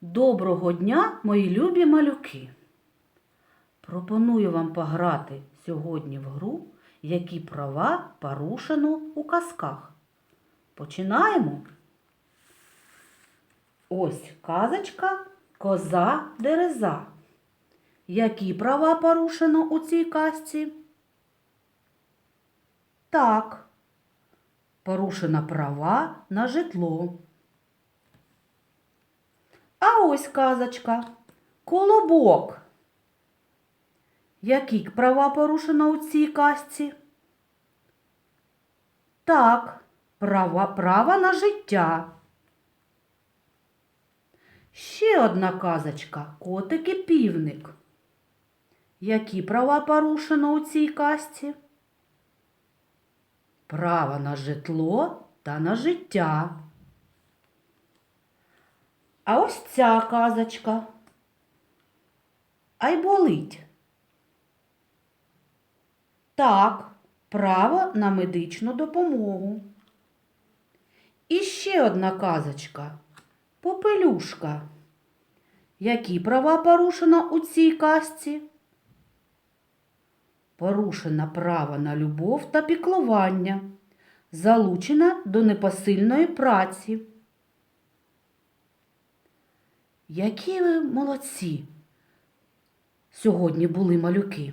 Доброго дня, мої любі малюки! Пропоную вам пограти сьогодні в гру, які права порушено у казках. Починаємо. Ось казочка Коза Дереза. Які права порушено у цій казці? Так, порушено права на житло. Ось казочка. Колобок. Які права порушено у цій казці? Так, права, права на життя. Ще одна казочка. Котик і півник. Які права порушено у цій казці? Право на житло та на життя. А ось ця казочка. Ай болить. Так, право на медичну допомогу. І ще одна казочка. Попелюшка. Які права порушено у цій казці? Порушено право на любов та піклування, залучена до непосильної праці. Які ви молодці! Сьогодні були малюки.